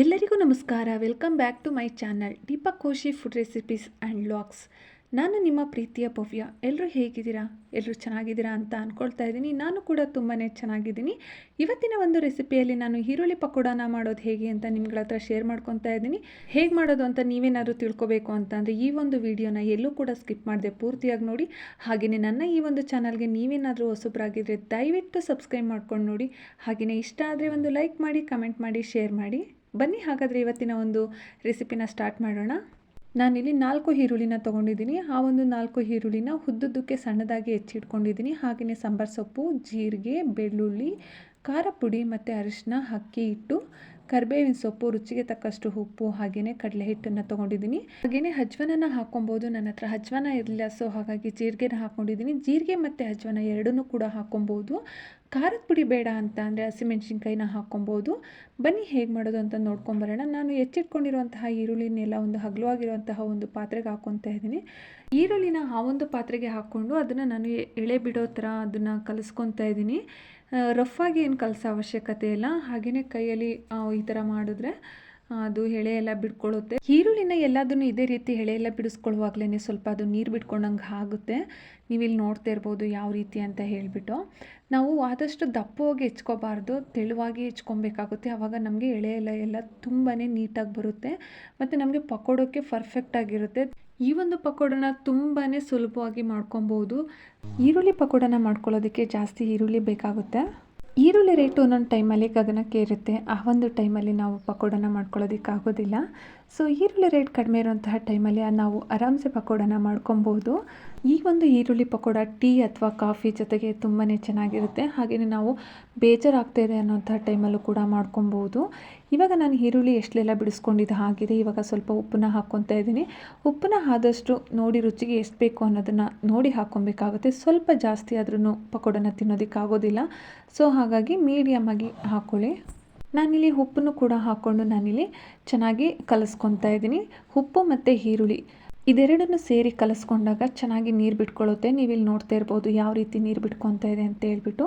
ಎಲ್ಲರಿಗೂ ನಮಸ್ಕಾರ. Welcome back to my channel Deepak Koshi food recipes and vlogs ನಾನು ನಿಮ್ಮ ಪ್ರೀತಿಯ ಭವ್ಯ. ಎಲ್ಲರೂ ಹೇಗಿದ್ದೀರಾ? ಎಲ್ಲರೂ ಚೆನ್ನಾಗಿದ್ದೀರಾ ಅಂತ ಅಂದ್ಕೊಳ್ತಾ ಇದ್ದೀನಿ. ನಾನು ಕೂಡ ತುಂಬಾ ಚೆನ್ನಾಗಿದ್ದೀನಿ. ಇವತ್ತಿನ ಒಂದು ರೆಸಿಪಿಯಲ್ಲಿ ನಾನು ಈರುಳ್ಳಿ ಪಕೋಡಾನ ಮಾಡೋದು ಹೇಗೆ ಅಂತ ನಿಮ್ಗಳ ಹತ್ರ ಶೇರ್ ಮಾಡ್ಕೊತಾ ಇದ್ದೀನಿ. ಹೇಗೆ ಮಾಡೋದು ಅಂತ ನೀವೇನಾದರೂ ತಿಳ್ಕೊಬೇಕು ಅಂತಂದರೆ ಈ ಒಂದು ವಿಡಿಯೋನ ಎಲ್ಲೂ ಕೂಡ ಸ್ಕಿಪ್ ಮಾಡಿದೆ ಪೂರ್ತಿಯಾಗಿ ನೋಡಿ. ಹಾಗೆಯೇ ನನ್ನ ಈ ಒಂದು ಚಾನಲ್ಗೆ ನೀವೇನಾದರೂ ಹೊಸಬ್ರಾಗಿದ್ದರೆ ದಯವಿಟ್ಟು ಸಬ್ಸ್ಕ್ರೈಬ್ ಮಾಡ್ಕೊಂಡು ನೋಡಿ. ಹಾಗೆಯೇ ಇಷ್ಟ ಆದರೆ ಒಂದು ಲೈಕ್ ಮಾಡಿ, ಕಮೆಂಟ್ ಮಾಡಿ, ಶೇರ್ ಮಾಡಿ. ಬನ್ನಿ ಹಾಗಾದರೆ ಇವತ್ತಿನ ಒಂದು ರೆಸಿಪಿನ ಸ್ಟಾರ್ಟ್ ಮಾಡೋಣ. ನಾನಿಲ್ಲಿ ನಾಲ್ಕು ಈರುಳ್ಳಿನ ತೊಗೊಂಡಿದ್ದೀನಿ. ಆ ಒಂದು ನಾಲ್ಕು ಈರುಳ್ಳಿನ ಹುದ್ದುದ್ದಕ್ಕೆ ಸಣ್ಣದಾಗಿ ಹೆಚ್ಚಿಟ್ಕೊಂಡಿದ್ದೀನಿ. ಹಾಗೆಯೇ ಸಾಂಬಾರು ಸೊಪ್ಪು, ಜೀರಿಗೆ, ಬೆಳ್ಳುಳ್ಳಿ, ಖಾರ ಪುಡಿ ಮತ್ತು ಅರಿಶಿನ ಅಕ್ಕಿ ಹಿಟ್ಟು ಕರಿಬೇವಿನ ಸೊಪ್ಪು, ರುಚಿಗೆ ತಕ್ಕಷ್ಟು ಉಪ್ಪು ಹಾಗೆಯೇ ಕಡಲೆ ಹಿಟ್ಟನ್ನು ತೊಗೊಂಡಿದ್ದೀನಿ. ಹಾಗೆಯೇ ಹಜ್ವನನ್ನು ಹಾಕೊಬೋದು ನನ್ನ ಹತ್ರ ಹಜ್ವನ ಇರಲಿಲ್ಲ ಸೊ ಹಾಗಾಗಿ ಜೀರಿಗೆನ ಹಾಕ್ಕೊಂಡಿದ್ದೀನಿ. ಜೀರಿಗೆ ಮತ್ತು ಹಜ್ವನ ಎರಡನ್ನೂ ಕೂಡ ಹಾಕೊಬೋದು ಖಾರದ ಪುಡಿ ಬೇಡ ಅಂತ ಅಂದರೆ ಹಸಿಮೆಣ್ಸಿನ್ಕಾಯಿನ ಹಾಕ್ಕೊಬೋದು. ಬನ್ನಿ ಹೇಗೆ ಮಾಡೋದು ಅಂತ ನೋಡ್ಕೊಂಬರೋಣ ನಾನು ಎಚ್ಚಿಟ್ಕೊಂಡಿರುವಂತಹ ಈರುಳ್ಳಿನೆಲ್ಲ ಒಂದು ಹಗಲುವಾಗಿರುವಂತಹ ಒಂದು ಪಾತ್ರೆಗೆ ಹಾಕ್ಕೊತಾ ಇದ್ದೀನಿ. ಈರುಳ್ಳಿನ ಆ ಒಂದು ಪಾತ್ರೆಗೆ ಹಾಕ್ಕೊಂಡು ಅದನ್ನು ನಾನು ಎಳೆ ಬಿಡೋ ಥರ ಅದನ್ನು ಕಲಿಸ್ಕೊತಾ ಇದ್ದೀನಿ. ರಫಾಗಿ ಏನು ಕಲಸೋ ಅವಶ್ಯಕತೆ ಇಲ್ಲ. ಹಾಗೆಯೇ ಕೈಯಲ್ಲಿ ಈ ಥರ ಮಾಡಿದ್ರೆ ಅದು ಎಳೆ ಎಲ್ಲ ಬಿಡ್ಕೊಳ್ಳುತ್ತೆ ಈರುಳ್ಳಿನ ಎಲ್ಲದನ್ನು ಇದೇ ರೀತಿ ಎಳೆ ಎಲ್ಲ ಬಿಡಿಸ್ಕೊಳ್ಳುವಾಗಲೇ ಸ್ವಲ್ಪ ಅದು ನೀರು ಬಿಟ್ಕೊಂಡಂಗೆ ಆಗುತ್ತೆ. ನೀವು ಇಲ್ಲಿ ನೋಡ್ತಾ ಇರ್ಬೋದು ಯಾವ ರೀತಿ ಅಂತ ಹೇಳಿಬಿಟ್ಟು. ನಾವು ಆದಷ್ಟು ದಪ್ಪವಾಗಿ ಹೆಚ್ಕೋಬಾರ್ದು. ತೆಳುವಾಗಿ ಹೆಚ್ಕೊಬೇಕಾಗುತ್ತೆ. ಆವಾಗ ನಮಗೆ ಎಳೆ ಎಲ್ಲ ಎಲ್ಲ ತುಂಬಾ ನೀಟಾಗಿ ಬರುತ್ತೆ. ಮತ್ತು ನಮಗೆ ಪಕೋಡೋಕ್ಕೆ ಪರ್ಫೆಕ್ಟಾಗಿರುತ್ತೆ ಈ ಒಂದು ಪಕೋಡನ ತುಂಬಾ ಸುಲಭವಾಗಿ ಮಾಡ್ಕೊಬೋದು. ಈರುಳ್ಳಿ ಪಕೋಡನ ಮಾಡ್ಕೊಳ್ಳೋದಕ್ಕೆ ಜಾಸ್ತಿ ಈರುಳ್ಳಿ ಬೇಕಾಗುತ್ತೆ. ಈರುಳ್ಳಿ ರೇಟು ಒಂದೊಂದು ಟೈಮಲ್ಲಿ ಗಗನಕ್ಕೆ ಇರುತ್ತೆ. ಆ ಒಂದು ಟೈಮಲ್ಲಿ ನಾವು ಪಕೋಡನ ಮಾಡ್ಕೊಳ್ಳೋದಕ್ಕಾಗೋದಿಲ್ಲ. ಸೊ ಈರುಳ್ಳಿ ರೇಟ್ ಕಡಿಮೆ ಇರುವಂತಹ ಟೈಮಲ್ಲಿ ನಾವು ಆರಾಮ್ಸೆ ಪಕೋಡನ ಮಾಡ್ಕೊಬೋದು. ಈ ಒಂದು ಈರುಳ್ಳಿ ಪಕೋಡ, ಟೀ ಅಥವಾ ಕಾಫಿ ಜೊತೆಗೆ ತುಂಬಾ ಚೆನ್ನಾಗಿರುತ್ತೆ. ಹಾಗೆಯೇ ನಾವು ಬೇಜಾರಾಗ್ತಾ ಇದೆ ಅನ್ನೋಂಥ ಟೈಮಲ್ಲೂ ಕೂಡ ಮಾಡ್ಕೊಬೋದು. ಇವಾಗ ನಾನು ಈರುಳ್ಳಿ ಎಷ್ಟೆಲ್ಲ ಬಿಡಿಸ್ಕೊಂಡಿದ್ದು ಹಾಗಿದೆ, ಇವಾಗ ಸ್ವಲ್ಪ ಉಪ್ಪನ್ನ ಹಾಕ್ಕೊತಾ ಇದ್ದೀನಿ. ಉಪ್ಪನ್ನ ಆದಷ್ಟು ನೋಡಿ ರುಚಿಗೆ ಎಷ್ಟು ಬೇಕು ಅನ್ನೋದನ್ನು ನೋಡಿ ಹಾಕ್ಕೊಬೇಕಾಗುತ್ತೆ. ಸ್ವಲ್ಪ ಜಾಸ್ತಿ ಆದ್ರೂ ಪಕೋಡನ ತಿನ್ನೋದಕ್ಕಾಗೋದಿಲ್ಲ. ಸೊ ಹಾಗಾಗಿ ಮೀಡಿಯಮ್ಮಾಗಿ ಹಾಕ್ಕೊಳ್ಳಿ ನಾನಿಲ್ಲಿ ಉಪ್ಪನ್ನು ಕೂಡ ಹಾಕ್ಕೊಂಡು ನಾನಿಲ್ಲಿ ಚೆನ್ನಾಗಿ ಕಲಿಸ್ಕೊತಾ ಇದ್ದೀನಿ. ಉಪ್ಪು ಮತ್ತು ಈರುಳ್ಳಿ ಇದೆರಡನ್ನು ಸೇರಿ ಕಲಿಸ್ಕೊಂಡಾಗ ಚೆನ್ನಾಗಿ ನೀರು ಬಿಟ್ಕೊಳ್ಳುತ್ತೆ. ನೀವಿಲ್ಲಿ ನೋಡ್ತಾ ಇರ್ಬೋದು ಯಾವ ರೀತಿ ನೀರು ಬಿಟ್ಕೊತಾ ಇದೆ ಅಂತ ಹೇಳ್ಬಿಟ್ಟು.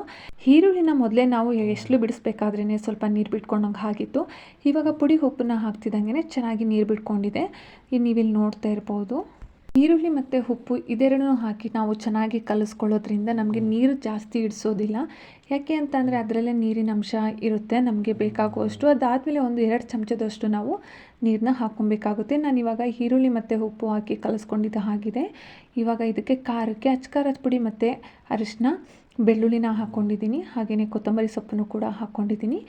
ಈರುಳ್ಳಿನ ಮೊದಲೇ ನಾವು ಎಷ್ಟು ಬಿಡಿಸ್ಬೇಕಾದ್ರೇ ಸ್ವಲ್ಪ ನೀರು ಬಿಟ್ಕೊಂಡಂಗೆ ಆಗಿತ್ತು. ಇವಾಗ ಪುಡಿ ಉಪ್ಪನ್ನ ಹಾಕ್ತಿದ್ದಂಗೆ ಚೆನ್ನಾಗಿ ನೀರು ಬಿಟ್ಕೊಂಡಿದೆ. ನೀವಿಲ್ಲಿ ನೋಡ್ತಾ ಇರ್ಬೋದು. ಈರುಳ್ಳಿ ಮತ್ತು ಉಪ್ಪು ಇದೆರಡೂ ಹಾಕಿ ನಾವು ಚೆನ್ನಾಗಿ ಕಲಿಸ್ಕೊಳ್ಳೋದ್ರಿಂದ ನಮಗೆ ನೀರು ಜಾಸ್ತಿ ಇಡಿಸೋದಿಲ್ಲ. ಯಾಕೆ ಅಂತಂದರೆ ಅದರಲ್ಲೇ ನೀರಿನ ಅಂಶ ಇರುತ್ತೆ ನಮಗೆ ಬೇಕಾಗುವಷ್ಟು. ಅದಾದಮೇಲೆ ಒಂದು ಎರಡು ಚಮಚದಷ್ಟು ನಾವು ನೀರನ್ನ ಹಾಕ್ಕೊಬೇಕಾಗುತ್ತೆ. ನಾನು ಇವಾಗ ಈರುಳ್ಳಿ ಮತ್ತು ಉಪ್ಪು ಹಾಕಿ ಕಲಿಸ್ಕೊಂಡಿದ್ದು ಹಾಗಿದೆ. ಇವಾಗ ಇದಕ್ಕೆ ಖಾರಕ್ಕೆ ಅಚ್ಕಾರದ ಪುಡಿ ಮತ್ತು ಅರಿಶಿನ ಬೆಳ್ಳುಳ್ಳಿನ ಹಾಕ್ಕೊಂಡಿದ್ದೀನಿ ಹಾಗೆಯೇ ಕೊತ್ತಂಬರಿ ಸೊಪ್ಪನ್ನು ಕೂಡ ಹಾಕ್ಕೊಂಡಿದ್ದೀನಿ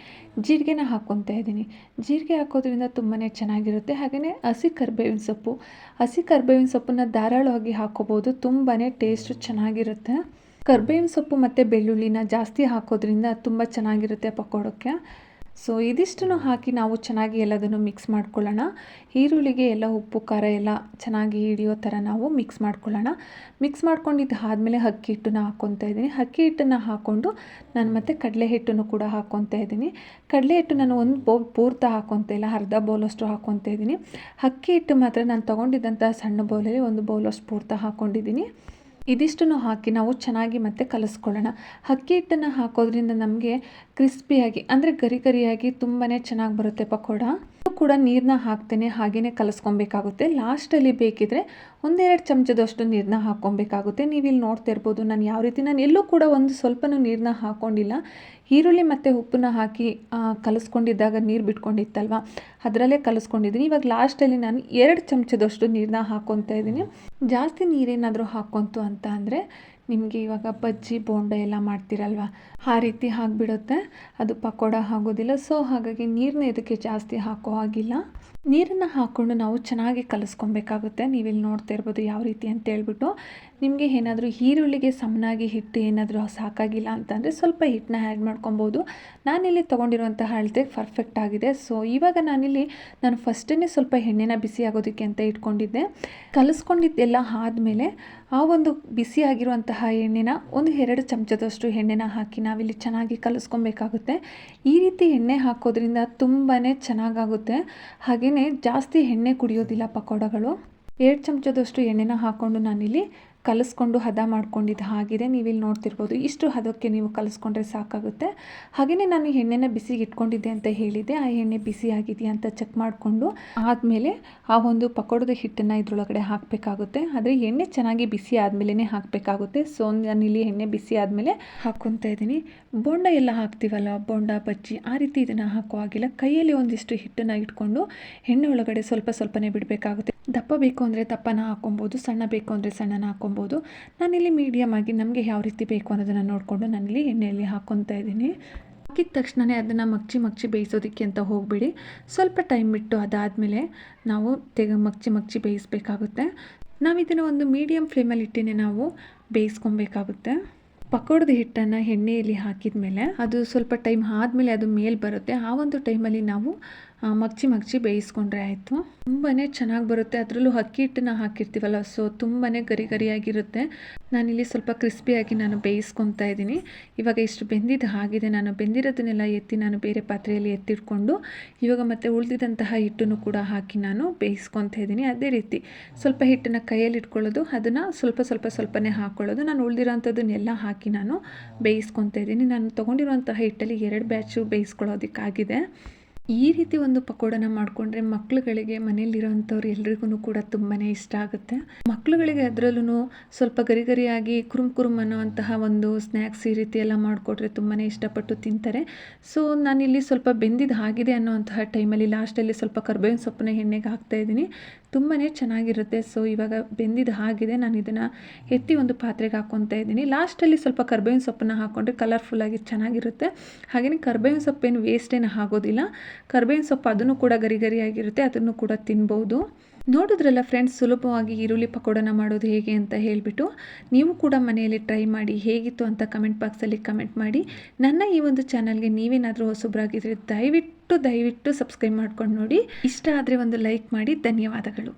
ಜೀರಿಗೆನ ಹಾಕ್ಕೊತಾ ಇದ್ದೀನಿ. ಜೀರಿಗೆ ಹಾಕೋದ್ರಿಂದ ತುಂಬಾ ಚೆನ್ನಾಗಿರುತ್ತೆ. ಹಾಗೆಯೇ ಹಸಿ ಕರ್ಬೇವಿನ ಸೊಪ್ಪು. ಹಸಿ ಕರ್ಬೇವಿನ ಸೊಪ್ಪನ್ನು ಧಾರಾಳವಾಗಿ ಹಾಕ್ಕೋಬೋದು ತುಂಬಾ ಟೇಸ್ಟು ಚೆನ್ನಾಗಿರುತ್ತೆ. ಕರ್ಬೇವಿನ ಸೊಪ್ಪು ಮತ್ತು ಬೆಳ್ಳುಳ್ಳಿನ ಜಾಸ್ತಿ ಹಾಕೋದ್ರಿಂದ ತುಂಬ ಚೆನ್ನಾಗಿರುತ್ತೆ ಪಕೋಡೋಕ್ಕೆ. ಸೊ ಇದಿಷ್ಟನ್ನು ಹಾಕಿ ನಾವು ಚೆನ್ನಾಗಿ ಎಲ್ಲದನ್ನು ಮಿಕ್ಸ್ ಮಾಡ್ಕೊಳ್ಳೋಣ. ಈರುಳ್ಳಿಗೆ ಎಲ್ಲ ಉಪ್ಪು, ಖಾರ ಎಲ್ಲ ಚೆನ್ನಾಗಿ ಹಿಡಿಯೋ ಥರ ನಾವು ಮಿಕ್ಸ್ ಮಾಡ್ಕೊಳ್ಳೋಣ. ಮಿಕ್ಸ್ ಮಾಡ್ಕೊಂಡಿದ್ದು ಆದಮೇಲೆ ಅಕ್ಕಿ ಹಿಟ್ಟನ್ನು ಹಾಕ್ಕೊತಾ ಇದ್ದೀನಿ. ಅಕ್ಕಿ ಹಿಟ್ಟನ್ನು ಹಾಕ್ಕೊಂಡು ನಾನು ಮತ್ತು ಕಡಲೆ ಹಿಟ್ಟನ್ನು ಕೂಡ ಹಾಕ್ಕೊತಾ ಇದ್ದೀನಿ. ಕಡಲೆ ಹಿಟ್ಟು ನಾನು ಒಂದು ಬೌಲ್ ಪೂರ್ತಿ ಹಾಕ್ಕೊತ ಇಲ್ಲ, ಅರ್ಧ ಬೌಲಷ್ಟು ಹಾಕ್ಕೊತಾ ಇದ್ದೀನಿ. ಅಕ್ಕಿ ಹಿಟ್ಟು ಮಾತ್ರ ನಾನು ತೊಗೊಂಡಿದ್ದಂಥ ಸಣ್ಣ ಬೌಲಲ್ಲಿ ಒಂದು ಬೌಲಷ್ಟು ಪೂರ್ತಿ ಹಾಕ್ಕೊಂಡಿದ್ದೀನಿ. ಇದಿಷ್ಟನ್ನು ಹಾಕಿ ನಾವು ಚೆನ್ನಾಗಿ ಮತ್ತೆ ಕಲಸ್ಕೊಳ್ಳೋಣ. ಅಕ್ಕಿ ಹಿಟ್ಟನ್ನು ಹಾಕೋದ್ರಿಂದ ನಮಗೆ ಕ್ರಿಸ್ಪಿಯಾಗಿ ಅಂದರೆ ಗರಿ ಗರಿಯಾಗಿ ತುಂಬಾ ಚೆನ್ನಾಗಿ ಬರುತ್ತೆ ಪಕೋಡ. ಕೂಡ ನೀರನ್ನ ಹಾಕ್ತೇನೆ ಹಾಗೆಯೇ ಕಲಸ್ಕೊಬೇಕಾಗುತ್ತೆ. ಲಾಸ್ಟಲ್ಲಿ ಬೇಕಿದ್ರೆ ಒಂದೆರಡು ಚಮಚದಷ್ಟು ನೀರನ್ನ ಹಾಕ್ಕೊಬೇಕಾಗುತ್ತೆ. ನೀವು ಇಲ್ಲಿ ನೋಡ್ತಾ ಇರ್ಬೋದು, ನಾನು ಯಾವ ರೀತಿ, ನಾನು ಎಲ್ಲೂ ಕೂಡ ಒಂದು ಸ್ವಲ್ಪನೂ ನೀರನ್ನ ಹಾಕ್ಕೊಂಡಿಲ್ಲ ಈರುಳ್ಳಿ ಮತ್ತು ಉಪ್ಪನ್ನ ಹಾಕಿ ಕಲಸ್ಕೊಂಡಿದ್ದಾಗ ನೀರು ಬಿಟ್ಕೊಂಡಿತ್ತಲ್ವ? ಅದರಲ್ಲೇ ಕಲಸ್ಕೊಂಡಿದ್ದೀನಿ. ಇವಾಗ ಲಾಸ್ಟಲ್ಲಿ ನಾನು ಎರಡು ಚಮಚದಷ್ಟು ನೀರನ್ನ ಹಾಕ್ಕೊತಾ ಇದ್ದೀನಿ. ಜಾಸ್ತಿ ನೀರೇನಾದರೂ ಹಾಕ್ಕೊಂತು ಅಂತ ಅಂದರೆ ನಿಮಗೆ ಇವಾಗ ಬಜ್ಜಿ, ಬೋಂಡ ಎಲ್ಲ ಮಾಡ್ತೀರಲ್ವ? ಆ ರೀತಿ ಆಗಿಬಿಡುತ್ತೆ. ಅದು ಪಕೋಡ ಆಗೋದಿಲ್ಲ. ಸೊ ಹಾಗಾಗಿ ನೀರನ್ನ ಇದಕ್ಕೆ ಜಾಸ್ತಿ ಹಾಕೋ ಹಾಗಿಲ್ಲ. ನೀರನ್ನು ಹಾಕ್ಕೊಂಡು ನಾವು ಚೆನ್ನಾಗಿ ಕಲಿಸ್ಕೊಬೇಕಾಗುತ್ತೆ. ನೀವಿಲ್ಲಿ ನೋಡ್ತಾ ಇರ್ಬೋದು ಯಾವ ರೀತಿ ಅಂತ ಹೇಳ್ಬಿಟ್ಟು. ನಿಮಗೆ ಏನಾದರೂ ಈರುಳ್ಳಿಗೆ ಸಮನಾಗಿ ಹಿಟ್ಟು ಏನಾದರೂ ಸಾಕಾಗಿಲ್ಲ ಅಂತಂದರೆ ಸ್ವಲ್ಪ ಹಿಟ್ಟನ್ನ ಆ್ಯಡ್ ಮಾಡ್ಕೊಬೋದು. ನಾನಿಲ್ಲಿ ತೊಗೊಂಡಿರುವಂತಹ ಅಳತೆ ಪರ್ಫೆಕ್ಟ್ ಆಗಿದೆ. ಸೊ ಇವಾಗ ನಾನಿಲ್ಲಿ ನಾನು ಫಸ್ಟೇ ಸ್ವಲ್ಪ ಎಣ್ಣೆನ ಬಿಸಿ ಆಗೋದಕ್ಕೆ ಅಂತ ಇಟ್ಕೊಂಡಿದ್ದೆ. ಕಲಿಸ್ಕೊಂಡಿದ್ದೆಲ್ಲ ಆದಮೇಲೆ ಆ ಒಂದು ಬಿಸಿ ಆಗಿರುವಂತಹ ಎಣ್ಣೆನ ಒಂದು ಎರಡು ಚಮಚದಷ್ಟು ಎಣ್ಣೆನ ಹಾಕಿ ನಾವಿಲ್ಲಿ ಚೆನ್ನಾಗಿ ಕಲಿಸ್ಕೊಬೇಕಾಗುತ್ತೆ. ಈ ರೀತಿ ಎಣ್ಣೆ ಹಾಕೋದ್ರಿಂದ ತುಂಬಾ ಚೆನ್ನಾಗಾಗುತ್ತೆ. ಹಾಗೆಯೇ ಜಾಸ್ತಿ ಎಣ್ಣೆ ಕುಡಿಯೋದಿಲ್ಲ ಪಕೋಡಗಳು. ಎರಡು ಚಮಚದಷ್ಟು ಎಣ್ಣೆನ ಹಾಕ್ಕೊಂಡು ನಾನಿಲ್ಲಿ ಕಲಿಸ್ಕೊಂಡು ಹದ ಮಾಡ್ಕೊಂಡಿದ್ದು ಹಾಗಿದೆ. ನೀವಿಲ್ಲಿ ನೋಡ್ತಿರ್ಬೋದು ಇಷ್ಟು ಹದಕ್ಕೆ ನೀವು ಕಲಿಸ್ಕೊಂಡ್ರೆ ಸಾಕಾಗುತ್ತೆ. ಹಾಗೆಯೇ ನಾನು ಎಣ್ಣೆನ ಬಿಸಿಗೆ ಇಟ್ಕೊಂಡಿದ್ದೆ ಅಂತ ಹೇಳಿದೆ ಆ ಎಣ್ಣೆ ಬಿಸಿ ಆಗಿದೆಯಾ ಅಂತ ಚೆಕ್ ಮಾಡಿಕೊಂಡು ಆದಮೇಲೆ ಆ ಒಂದು ಪಕೋಡದ ಹಿಟ್ಟನ್ನು ಇದರೊಳಗಡೆ ಹಾಕಬೇಕಾಗುತ್ತೆ. ಆದರೆ ಎಣ್ಣೆ ಚೆನ್ನಾಗಿ ಬಿಸಿ ಆದಮೇಲೆ ಹಾಕಬೇಕಾಗುತ್ತೆ. ಸೊ ನಾನಿಲ್ಲಿ ಎಣ್ಣೆ ಬಿಸಿ ಆದಮೇಲೆ ಹಾಕ್ಕೊತಾ ಇದ್ದೀನಿ. ಬೋಂಡ ಎಲ್ಲ ಹಾಕ್ತೀವಲ್ಲ? ಬೋಂಡ, ಬಜ್ಜಿ ಆ ರೀತಿ ಇದನ್ನು ಹಾಕೋ ಹಾಗಿಲ್ಲ. ಕೈಯಲ್ಲಿ ಒಂದಿಷ್ಟು ಹಿಟ್ಟನ್ನು ಇಟ್ಕೊಂಡು ಎಣ್ಣೆ ಒಳಗಡೆ ಸ್ವಲ್ಪ ಸ್ವಲ್ಪನೇ ಬಿಡಬೇಕಾಗುತ್ತೆ. ದಪ್ಪ ಬೇಕು ಅಂದರೆ ದಪ್ಪನ ಹಾಕೊಬೋದು, ಸಣ್ಣ ಬೇಕು ಅಂದರೆ ಸಣ್ಣನ ಹಾಕೊಬೋದು. ನಾನಿಲ್ಲಿ ಮೀಡಿಯಮ್ ಆಗಿ ನಮಗೆ ಯಾವ ರೀತಿ ಬೇಕು ಅನ್ನೋದನ್ನು ನೋಡಿಕೊಂಡು ನಾನಿಲ್ಲಿ ಎಣ್ಣೆಯಲ್ಲಿ ಹಾಕ್ಕೊತಾ ಇದ್ದೀನಿ. ಹಾಕಿದ ತಕ್ಷಣವೇ ಅದನ್ನು ಮಗ್ಚಿ ಮಗ್ಚಿ ಬೇಯಿಸೋದಕ್ಕೆ ಅಂತ ಹೋಗಬೇಡಿ. ಸ್ವಲ್ಪ ಟೈಮ್ ಬಿಟ್ಟು ಅದಾದಮೇಲೆ ನಾವು ತೆಗೆ ಮಗ್ಚಿ ಮಗ್ಚಿ ಬೇಯಿಸಬೇಕಾಗುತ್ತೆ. ನಾವು ಇದನ್ನು ಒಂದು ಮೀಡಿಯಮ್ ಫ್ಲೇಮಲ್ಲಿ ಇಟ್ಟಿನೇ ನಾವು ಬೇಯಿಸ್ಕೊಬೇಕಾಗುತ್ತೆ. ಪಕೋಡದ ಹಿಟ್ಟನ್ನು ಎಣ್ಣೆಯಲ್ಲಿ ಹಾಕಿದ ಮೇಲೆ ಅದು ಸ್ವಲ್ಪ ಟೈಮ್ ಆದಮೇಲೆ ಅದು ಮೇಲೆ ಬರುತ್ತೆ. ಆ ಒಂದು ಟೈಮಲ್ಲಿ ನಾವು ಮಗ್ಚಿ ಮಗ್ಚಿ ಬೇಯಿಸ್ಕೊಂಡ್ರೆ ಆಯಿತು. ತುಂಬಾ ಚೆನ್ನಾಗಿ ಬರುತ್ತೆ. ಅದರಲ್ಲೂ ಅಕ್ಕಿ ಹಿಟ್ಟನ್ನ ಹಾಕಿರ್ತೀವಲ್ಲ, ಸೊ ತುಂಬಾ ಗರಿ ಗರಿಯಾಗಿರುತ್ತೆ. ನಾನಿಲ್ಲಿ ಸ್ವಲ್ಪ ಕ್ರಿಸ್ಪಿಯಾಗಿ ನಾನು ಬೇಯಿಸ್ಕೊತಾ ಇದ್ದೀನಿ. ಇವಾಗ ಇಷ್ಟು ಬೆಂದಿದ್ದು ಆಗಿದೆ ನಾನು ಬೆಂದಿರೋದನ್ನೆಲ್ಲ ಎತ್ತಿ ನಾನು ಬೇರೆ ಪಾತ್ರೆಯಲ್ಲಿ ಎತ್ತಿಟ್ಕೊಂಡು, ಇವಾಗ ಮತ್ತೆ ಉಳಿದಿದಂತಹ ಹಿಟ್ಟನ್ನು ಕೂಡ ಹಾಕಿ ನಾನು ಬೇಯಿಸ್ಕೊತಾ ಇದ್ದೀನಿ. ಅದೇ ರೀತಿ ಸ್ವಲ್ಪ ಹಿಟ್ಟನ್ನು ಕೈಯಲ್ಲಿ ಇಟ್ಕೊಳ್ಳೋದು ಅದನ್ನು ಸ್ವಲ್ಪ ಸ್ವಲ್ಪ ಸ್ವಲ್ಪನೇ ಹಾಕ್ಕೊಳ್ಳೋದು ನಾನು ಉಳಿದಿರೋಂಥದ್ದನ್ನೆಲ್ಲ ಹಾಕಿ ನಾನು ಬೇಯಿಸ್ಕೊತಾ ಇದ್ದೀನಿ. ನಾನು ತೊಗೊಂಡಿರುವಂತಹ ಹಿಟ್ಟಲ್ಲಿ ಎರಡು ಬ್ಯಾಚು ಬೇಯಿಸ್ಕೊಳ್ಳೋದಕ್ಕಾಗಿದೆ. ಈ ರೀತಿ ಒಂದು ಪಕೋಡನ ಮಾಡಿಕೊಂಡ್ರೆ ಮಕ್ಳುಗಳಿಗೆ ಮನೆಯಲ್ಲಿರುವಂಥವ್ರು ಎಲ್ರಿಗೂ ಕೂಡ ತುಂಬಾ ಇಷ್ಟ ಆಗುತ್ತೆ. ಮಕ್ಕಳುಗಳಿಗೆ ಅದರಲ್ಲೂ ಸ್ವಲ್ಪ ಗರಿ ಗರಿಯಾಗಿ ಕುರುಮ್ ಕುರುಮ್ ಅನ್ನೋವಂತಹ ಒಂದು ಸ್ನ್ಯಾಕ್ಸ್ ಈ ರೀತಿ ಎಲ್ಲ ಮಾಡಿಕೊಟ್ರೆ ತುಂಬಾ ಇಷ್ಟಪಟ್ಟು ತಿಂತಾರೆ. ಸೊ, ನಾನಿಲ್ಲಿ ಸ್ವಲ್ಪ ಬೆಂದಿದ್ದು ಆಗಿದೆ ಅನ್ನೋವಂತಹ ಟೈಮಲ್ಲಿ ಲಾಸ್ಟಲ್ಲಿ ಸ್ವಲ್ಪ ಕರ್ಬೇವಿನ ಸೊಪ್ಪನ್ನ ಎಣ್ಣೆಗೆ ಹಾಕ್ತಾ ಇದ್ದೀನಿ. ತುಂಬಾ ಚೆನ್ನಾಗಿರುತ್ತೆ. ಸೊ, ಇವಾಗ ಬೆಂದಿದ್ದು ಆಗಿದೆ ನಾನು ಇದನ್ನು ಎತ್ತಿ ಒಂದು ಪಾತ್ರೆಗೆ ಹಾಕ್ಕೊತಾ ಇದ್ದೀನಿ. ಲಾಸ್ಟಲ್ಲಿ ಸ್ವಲ್ಪ ಕರ್ಬೇವಿನ ಸೊಪ್ಪನ್ನ ಹಾಕ್ಕೊಂಡ್ರೆ ಕಲರ್ಫುಲ್ಲಾಗಿ ಚೆನ್ನಾಗಿರುತ್ತೆ. ಹಾಗೆಯೇ ಕರ್ಬೇವಿನ ಸೊಪ್ಪೇನು ವೇಸ್ಟೇನು ಆಗೋದಿಲ್ಲ. ಕರ್ಬೇವಿನ ಸೊಪ್ಪು ಅದನ್ನು ಕೂಡ ಗರಿ ಗರಿಯಾಗಿರುತ್ತೆ ಅದನ್ನು ಕೂಡ ತಿನ್ಬೋದು. ನೋಡಿದ್ರಲ್ಲ ಫ್ರೆಂಡ್ಸ್ ಸುಲಭವಾಗಿ ಈರುಳ್ಳಿ ಪಕೋಡನ ಮಾಡೋದು ಹೇಗೆ ಅಂತ ಹೇಳಿಬಿಟ್ಟು, ನೀವು ಕೂಡ ಮನೆಯಲ್ಲಿ ಟ್ರೈ ಮಾಡಿ ಹೇಗಿತ್ತು ಅಂತ ಕಮೆಂಟ್ ಬಾಕ್ಸಲ್ಲಿ ಕಮೆಂಟ್ ಮಾಡಿ. ನನ್ನ ಈ ಒಂದು ಚಾನಲ್ಗೆ ನೀವೇನಾದರೂ ಹೊಸಬ್ರಾಗಿದ್ದರೆ ದಯವಿಟ್ಟು ದಯವಿಟ್ಟು ಸಬ್ಸ್ಕ್ರೈಬ್ ಮಾಡ್ಕೊಂಡು ನೋಡಿ. ಇಷ್ಟ ಆದರೆ ಒಂದು ಲೈಕ್ ಮಾಡಿ, ಧನ್ಯವಾದಗಳು.